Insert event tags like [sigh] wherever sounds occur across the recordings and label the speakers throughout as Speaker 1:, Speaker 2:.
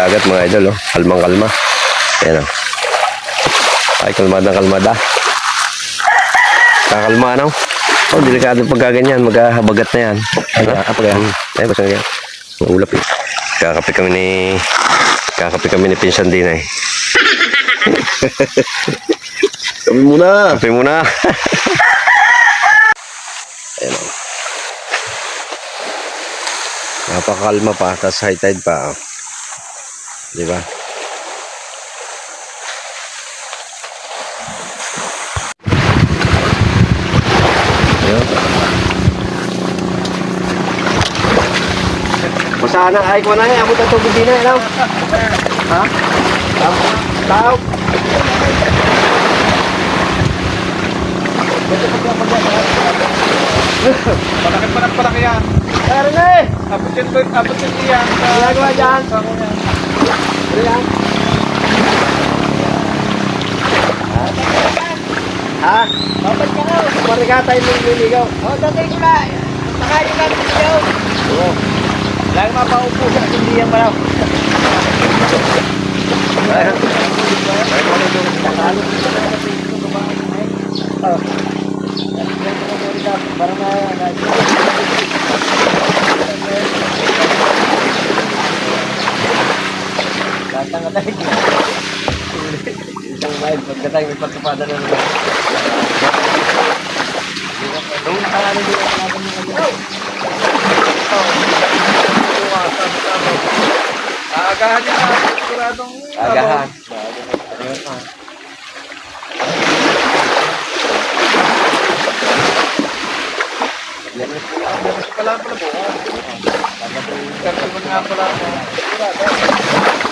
Speaker 1: dagat mga idol, oh. Kalmang kalma. Ayan, oh. Ay, kalmada, kalmada. Kakalma, ano? Oh, delikado pagka ganyan. Maghahabagat na yan. Ano? Ah, pag yan. Ay, basta yan. Maulap eh. Kakape kami ni... Kakape kami ni Pinsan din eh. [laughs]
Speaker 2: Kami muna.
Speaker 1: Kape muna. [laughs] Ayan o. Napakalma pa, tapos high tide pa. Oh. Di ba? Ayan. Basta na, ay ko na eh. Abot ang tubig din eh. Ha? Tao. Tao.
Speaker 3: Palaki pa ng palaki yan.
Speaker 1: Meron na eh.
Speaker 3: Abot yun, abot yun yan. Sa,
Speaker 1: Ginagawa dyan.
Speaker 3: sa ako yan.
Speaker 1: Ha? Dapat ka nga. Marigata yung nililigaw. Oo, tatay ko na. Makain ka nililigaw. Oo.
Speaker 3: Lagi mapaupo sa hindi yan malaw.
Speaker 1: Ayun.
Speaker 3: Para na,
Speaker 1: Datang ka tayo. Isang mile. Pagkatay, may pagkapada na naman. Nung nakaraan din ang natin yung kanya.
Speaker 3: Aagahan niya na. Siguradong.
Speaker 1: Agahan.
Speaker 3: Labas pala pala po. Kartuman nga pala ako.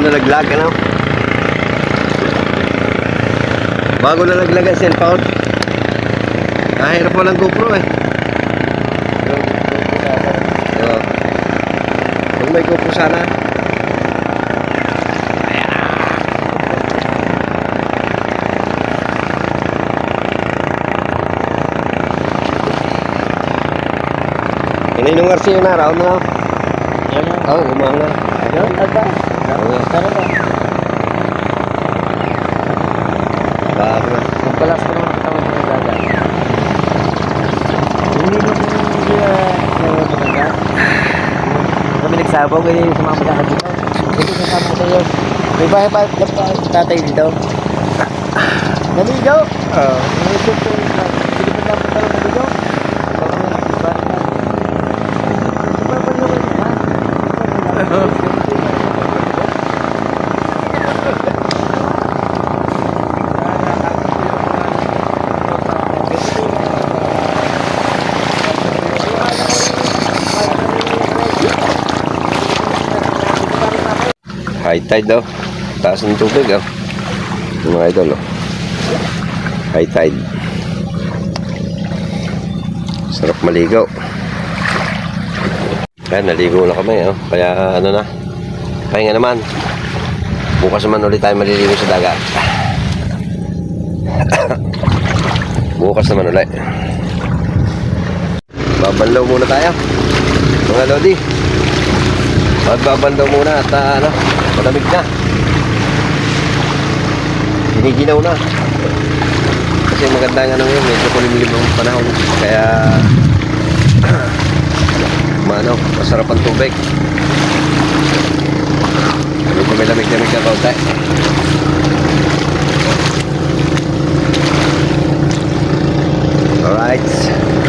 Speaker 1: Bago na naglag, ano? Bago na naglag ang cellphone. Kahirap walang GoPro eh. Oo. Kung may GoPro sana. Kaninong Garcia na, raon na. Oh, umang na.
Speaker 3: Ayun.
Speaker 1: Nga.
Speaker 3: Tara ba?
Speaker 1: Bago na.
Speaker 3: Magpalas ko naman ng dagat. Hindi kung hindi na matanda? Kami nagsabaw, ganyan yung sumama sa dito. Ito kasama ko sa'yo. May bahay pa tatay dito. Naligaw? Oo. Naligaw ko. Hindi pa dapat talaga naligaw. Ikaw na lang. Bakit na? Ito pa pa naman ha?
Speaker 1: High tide daw. Taas ng tubig oh. Yung mga idol oh. High tide. Sarap maligaw. Kaya naligo na kami oh. Kaya ano na. Pahinga naman. Bukas naman ulit tayo maliligo sa dagat. [coughs] Bukas naman ulit. Babanlaw muna tayo. Mga Lodi. Magbabandaw muna at ah, ano, malamig na. Giniginaw na. Kasi maganda nga yun, medyo kulimlim ang panahon. Kaya, [clears throat] maano, masarap ang tubig. Medyo may lamig-lamig na kaunti. Alright.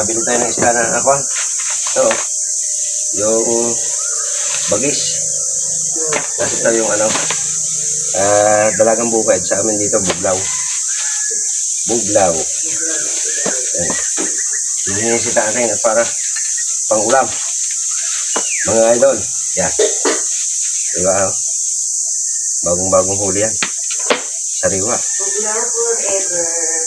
Speaker 1: Nakabili tayo ng isda na ako. Ito, yung bagis. Kasi ito yung ano, ah dalagang bukid sa amin dito, buglaw. Buglaw. Yan. Hinisita natin at para pang ulam. Mga idol, yan. Diba? Bagong-bagong huli yan. Sariwa.
Speaker 4: Buglaw forever.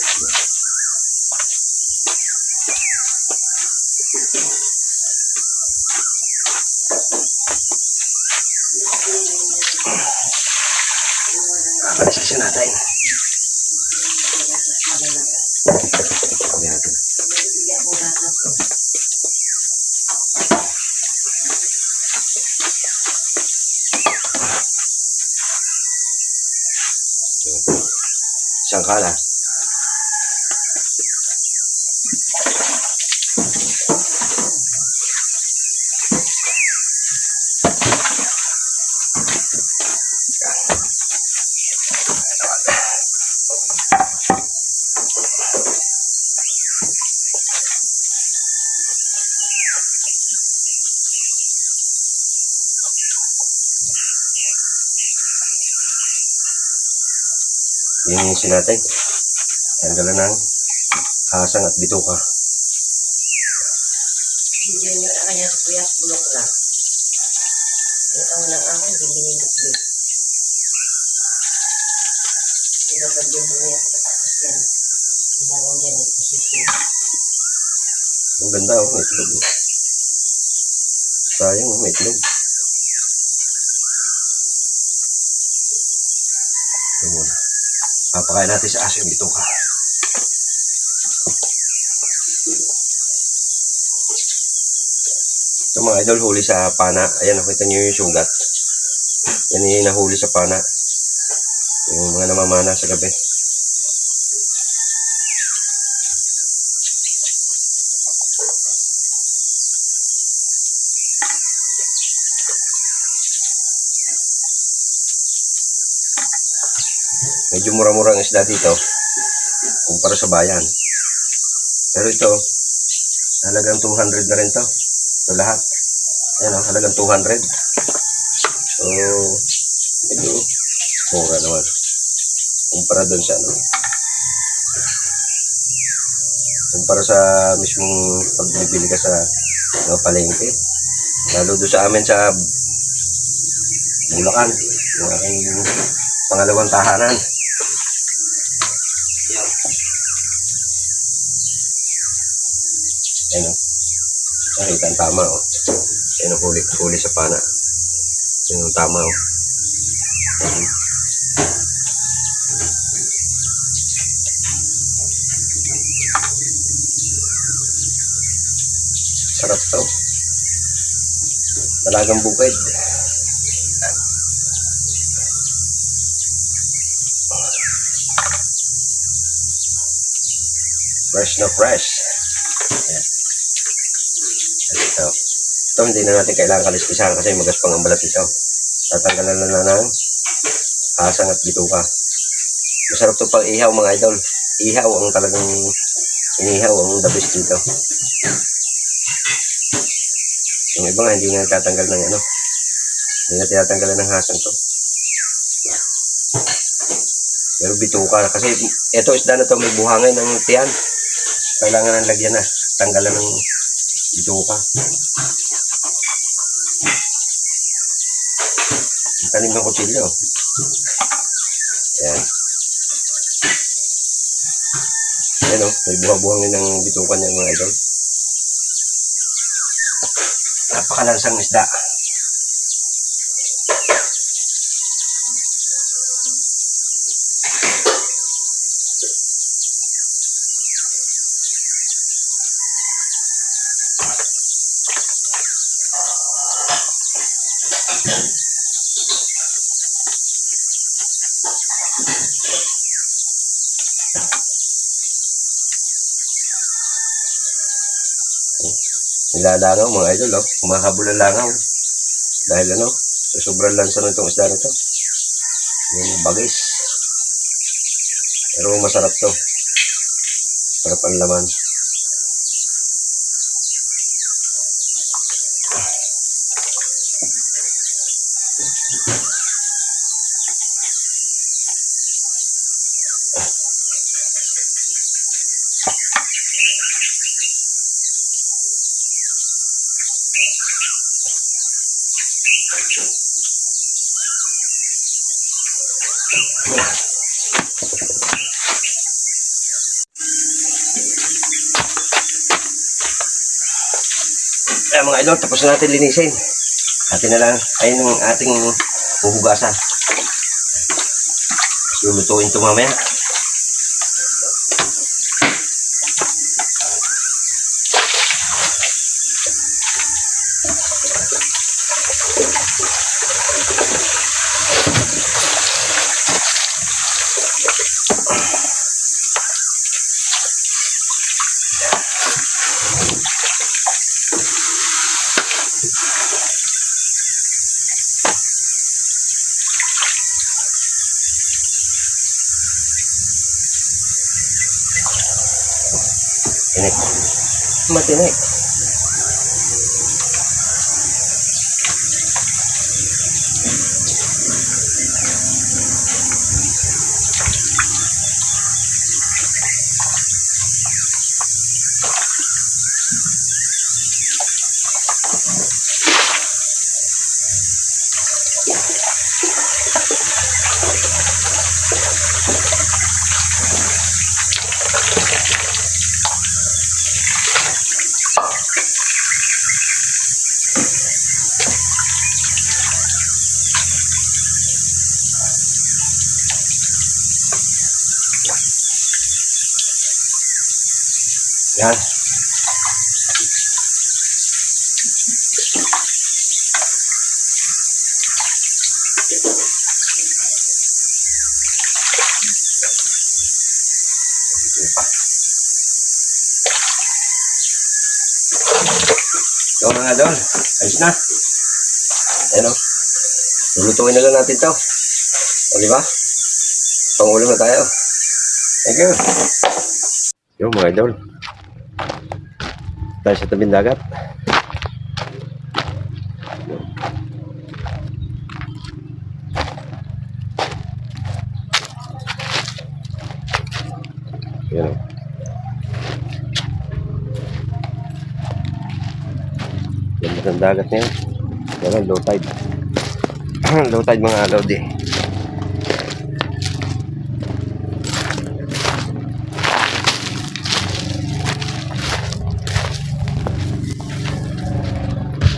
Speaker 1: Palisasin natin. Sabi natin. Isang Linisin natin. Tanggalan ng hasang at bituka.
Speaker 4: Bigyan niyo ang kanya kuya bulok lang. Ang ang nang ako, hindi nilipit. Hindi ba yung buhay at tapos yan. Ang barang dyan ang posisyon.
Speaker 1: Ang ganda oh, may itlog. Sayang oh, may itlog. Ito muna. Papakain natin sa aso yung bituka. Ito mga idol, huli sa pana. Ayan, nakita nyo yung sugat. Yan yung nahuli sa pana. Yung mga namamana sa gabi. Medyo mura-mura ang isda dito kumpara sa bayan. Pero ito, halagang 200 na rin to. Ito lahat. Ayan o, halagang 200. So, medyo mura naman. Kumpara doon sa ano. Kumpara sa mismong pagbibili ka sa mga palengke. Lalo doon sa amin sa Bulacan. Yung aking pangalawang tahanan. Nakita ang tama o. Ayan ang huli, huli sa pana. Ayan ang tama o. Ayan. Sarap to. Dalagang bukid. Fresh na fresh. Ayan. Ito. Ito, hindi na natin kailangan kaliskisan kasi magaspang ang balat ito. Tatanggalan na na ng hasang at bituka. Masarap to pang ihaw mga idol. Ihaw ang talagang inihaw ang the best dito. Yung iba nga hindi na tatanggal ng ano. Hindi na tinatanggalan ng hasang to. Pero bituka kasi ito isda na to may buhangin ng tiyan. Kailangan ng lagyan na. Tanggalan ng bituka. Tanim ng kutsilyo. Ayan. Ayan o, may buha-buhangin ng bituka niya mga idol. Napakalansang isda. Nilalangaw mga idol, oh. Kumahabol ang langaw. Dahil ano, sa sobrang lansa ng itong isda nito. Yung bagis. Pero masarap to. Sarap ang laman. Kaya mga idol, tapos na natin linisin. Atin na lang, ayun ang ating huhugasan. Lulutuin ito mamaya. Tinik. Matinik. Yan. Ito mga doon, ayos na. Ayan o. Lulutuin na lang natin to. O di ba? Pangulo na tayo. Thank you. Yung mga idol. Tayo sa tabing dagat. Yan o. Yan ang dagat niya. Yan ang low tide. [clears throat] low tide mga alaw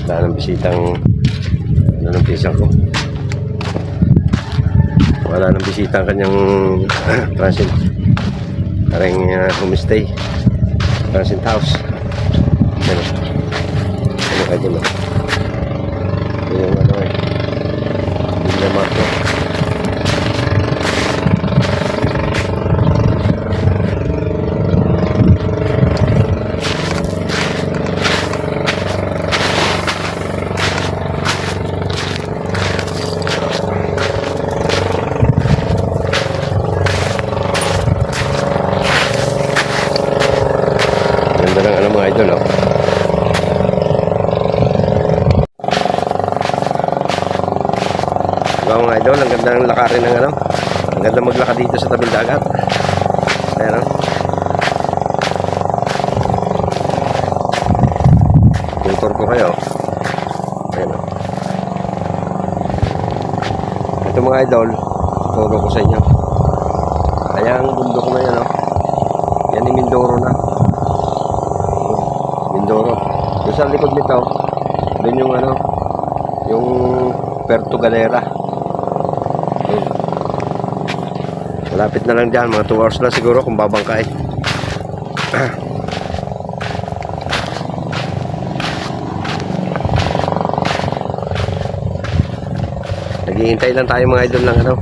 Speaker 1: Wala nang bisitang ano ng pisang ko. Wala nang bisita ang kanyang [clears throat] transit. Parang uh, homestay. Transit house. Ano? Ano kayo dun? Ito yung ano eh. Villa Marco. Ganda ng ano mga idol, oh. Diba mga idol, ang ganda ng lakarin ng ano. Ang ganda maglakad dito sa tabing dagat. Ayan, oh. Tutor ko kayo. Ayan, oh. Ito mga idol, turo ko sa inyo. Kaya ang bundok na yan, oh. Yan yung Mindoro na. Mindoro. Doon sa likod nito, doon yung ano, yung Puerto Galera. Yun. Malapit na lang dyan, mga 2 hours na siguro kung babangkay. [clears throat] Naghihintay lang tayo mga idol ng ano.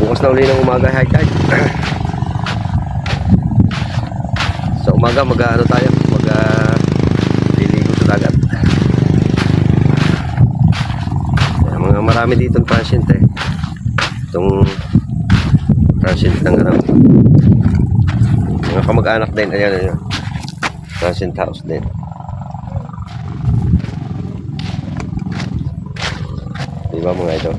Speaker 1: Bukas na uli ng umaga high tide. [clears throat] sa umaga mag ano tayo mag uh, liligo sa dagat mga marami dito transient eh itong transient ng ano. Mga kamag-anak din ayan ayan. Transient house din. Diba mga ito?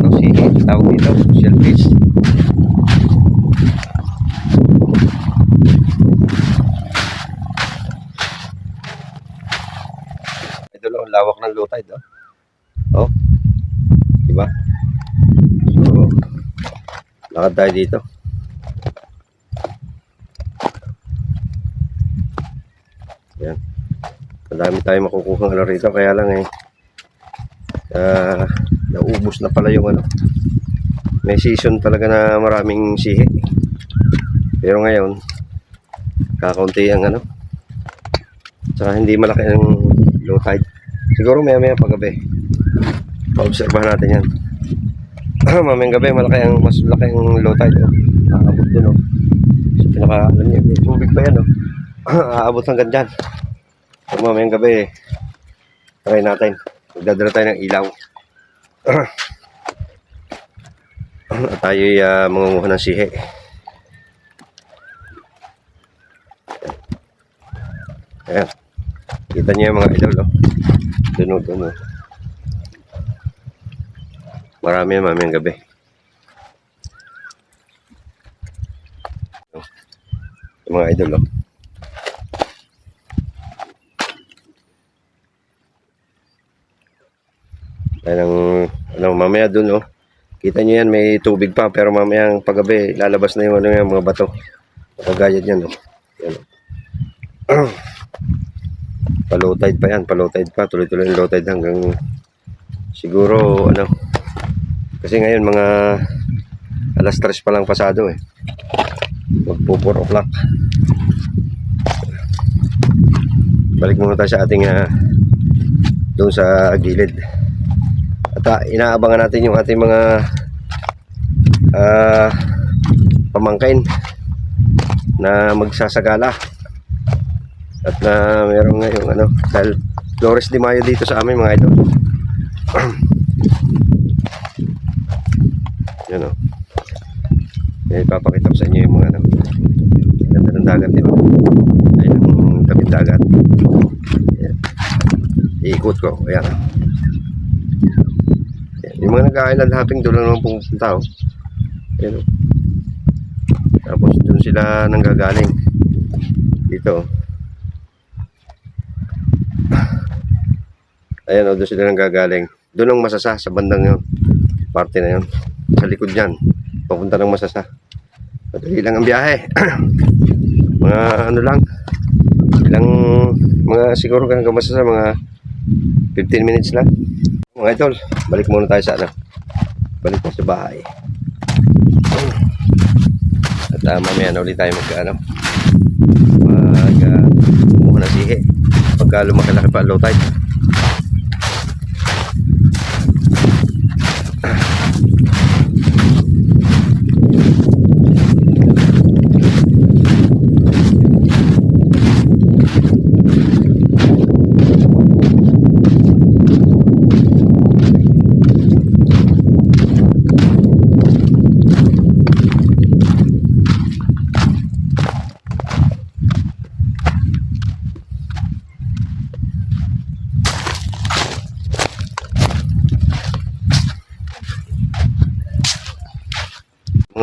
Speaker 1: Ano si tawag dito? Shellfish. Lang, ang lawak ng low tide, oh. Oh. Diba? So, lakad tayo dito. Yan. Madami tayo makukuha ano rito, kaya lang eh, ah, naubos na pala yung ano. May season talaga na maraming sihi. Pero ngayon, kakaunti ang ano. Tsaka hindi malaki ang low tide. Siguro maya maya paggabi. Paobserbahan natin yan. [clears throat] Mamayang gabi, malaki ang, mas malaki ang low tide. Oh. Aabot dun, oh. So, pinaka, alam niyo, may tubig pa yan, oh. [clears throat] Aabot hanggang dyan. So, mamayang gabi, try natin. Magdadala tayo ng ilaw. [clears throat] At tayo'y uh, mangunguha ng sihi. Ayan. Kita niyo yung mga idol, oh. Duno, duno. Marami yan mamayang gabi. Yung mga idol, oh. Ayan ano, mamaya dun, oh. Kita niyo yan, may tubig pa, pero mamaya ang paggabi, lalabas na yung, ano, yung mga bato. Magagayad yan, oh. Yan, oh. [clears throat] pa-low tide pa yan, pa-low tide pa, tuloy-tuloy low tide hanggang siguro, ano, kasi ngayon mga alas 3 pa lang pasado eh. Magpo 4 o'clock. Balik muna tayo sa ating ah, doon sa gilid. At ah, inaabangan natin yung ating mga ah, pamangkin na magsasagala. At na meron ngayong ano, dahil Flores de Mayo dito sa amin mga idol. [clears throat] Yan o. Yan, ipapakita ko sa inyo yung mga ano. Ganda ng dagat, di ba? Ay, ng tabing dagat. Yan. Iikot ko. Ayan. Yan. Yung mga nag-island hopping doon lang pumunta o. Yan o. Tapos doon sila nanggagaling. Dito. Ayan o, doon sila nanggagaling. Doon ang masasa sa bandang yun. Parte na yun. Sa likod niyan papunta ng masasa. Madali lang ang biyahe. [clears throat] Mga ano lang. Ilang mga siguro hanggang masasa mga 15 minutes lang. Mga idol balik muna tayo sa ano. Balik na sa bahay. At uh, mamaya na ulit tayo mag ano mag uh, kumuha ng sihi. Pagka lumaki-laki pa low tide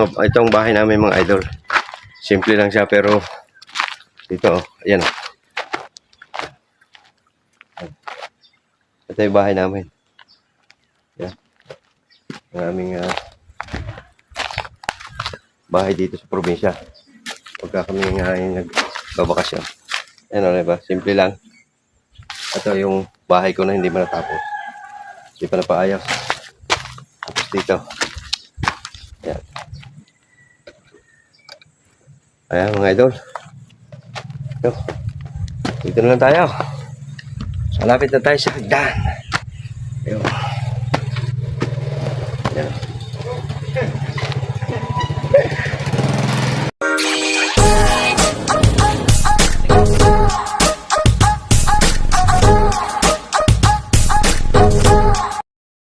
Speaker 1: mga itong bahay namin mga idol. Simple lang siya pero dito, oh, ayan. oh. Ito yung bahay namin. Yan. Ang aming ah, bahay dito sa probinsya. Pagka kami nga nagbabakasyon. Ayan o, diba? Simple lang. Ito yung bahay ko na hindi pa natapos. Hindi pa napaayos. Tapos dito. Ayan mga idol. Yo. Dito na lang tayo. Malapit na tayo sa hagdan. Yo. Ayan.